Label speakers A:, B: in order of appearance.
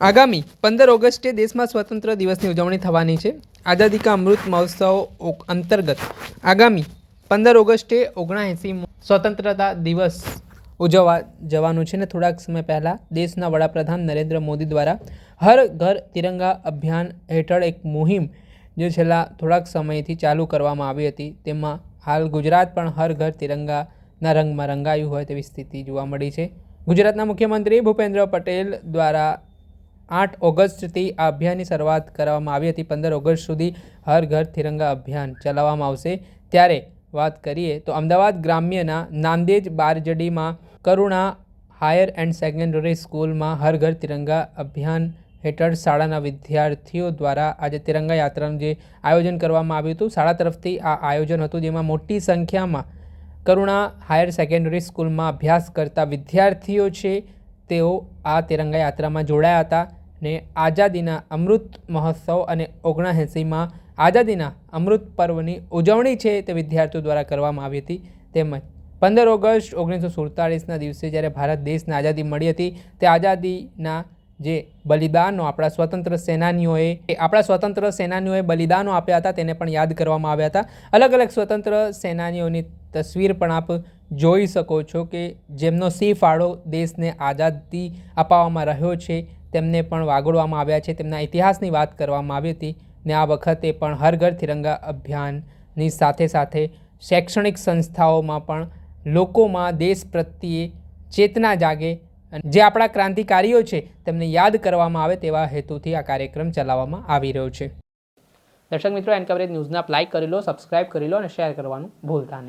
A: આગામી પંદર ઓગસ્ટે દેશમાં સ્વતંત્ર દિવસની ઉજવણી થવાની છે. આઝાદી કા અમૃત મહોત્સવ અંતર્ગત આગામી પંદર ઓગસ્ટે ઓગણએંસી સ્વતંત્રતા દિવસ ઉજવવા જવાનું છે ને થોડાક સમય પહેલાં દેશના વડાપ્રધાન નરેન્દ્ર મોદી દ્વારા હર ઘર તિરંગા અભિયાન હેઠળ એક મુહિમ જે છેલ્લા થોડાક સમયથી ચાલુ કરવામાં આવી હતી. તેમાં હાલ ગુજરાત પણ હર ઘર તિરંગાના રંગમાં રંગાયું હોય તેવી સ્થિતિ જોવા મળી છે. ગુજરાતના મુખ્યમંત્રી ભૂપેન્દ્ર પટેલ દ્વારા આઠ ઓગસ્ટથી આ અભિયાનની શરૂઆત કરવામાં આવી હતી. પંદર ઓગસ્ટ સુધી હર ઘર તિરંગા અભિયાન ચલાવવામાં આવશે. ત્યારે વાત કરીએ તો અમદાવાદ ગ્રામ્યના નાંદેજ બારજડીમાં કરુણા હાયર એન્ડ સેકન્ડરી સ્કૂલમાં હર ઘર તિરંગા અભિયાન હેઠળ શાળાના વિદ્યાર્થીઓ દ્વારા આજે તિરંગા યાત્રાનું જે આયોજન કરવામાં આવ્યું હતું. શાળા તરફથી આ આયોજન હતું, જેમાં મોટી સંખ્યામાં કરુણા હાયર સેકન્ડરી સ્કૂલમાં અભ્યાસ કરતા વિદ્યાર્થીઓ છે. તેઓ આ તિરંગા યાત્રામાં જોડાયા હતા ને આઝાદીના અમૃત મહોત્સવ અને ઓગણએંસીમાં આઝાદીના અમૃત પર્વની ઉજવણી છે તે વિદ્યાર્થીઓ દ્વારા કરવામાં આવી હતી. તેમજ પંદર ઓગસ્ટ ઓગણીસો સુડતાલીસના દિવસે જ્યારે ભારત દેશને આઝાદી મળી હતી, તે આઝાદીના જે બલિદાનો આપણા સ્વતંત્ર સેનાનીઓએ, આપણા સ્વતંત્ર સેનાનીઓએ બલિદાનો આપ્યા હતા, તેને પણ યાદ કરવામાં આવ્યા હતા. અલગ અલગ સ્વતંત્ર સેનાનીઓની તસવીર પણ આપ જોઈ શકો છો કે જેમનો સિંહ ફાળો દેશને આઝાદી અપાવવામાં રહ્યો છે, તેમને પણ વાગોળવામાં આવ્યા છે. તેમના ઇતિહાસની વાત કરવામાં આવી હતી ને આ વખતે પણ હર ઘર તિરંગા અભિયાનની સાથે સાથે શૈક્ષણિક સંસ્થાઓમાં પણ લોકોમાં દેશ પ્રત્યે ચેતના જાગે જે આપણા ક્રાંતિકારીઓ છે, તેમને યાદ કરવામાં આવે તેવા હેતુથી આ કાર્યક્રમ ચલાવવામાં આવી રહ્યો છે. દર્શક મિત્રો, એન કવરેજ ન્યૂઝને લાઇક કરી લો સબસ્ક્રાઇબ કરી લો અને શેર કરવાનું ભૂલતા નહીં.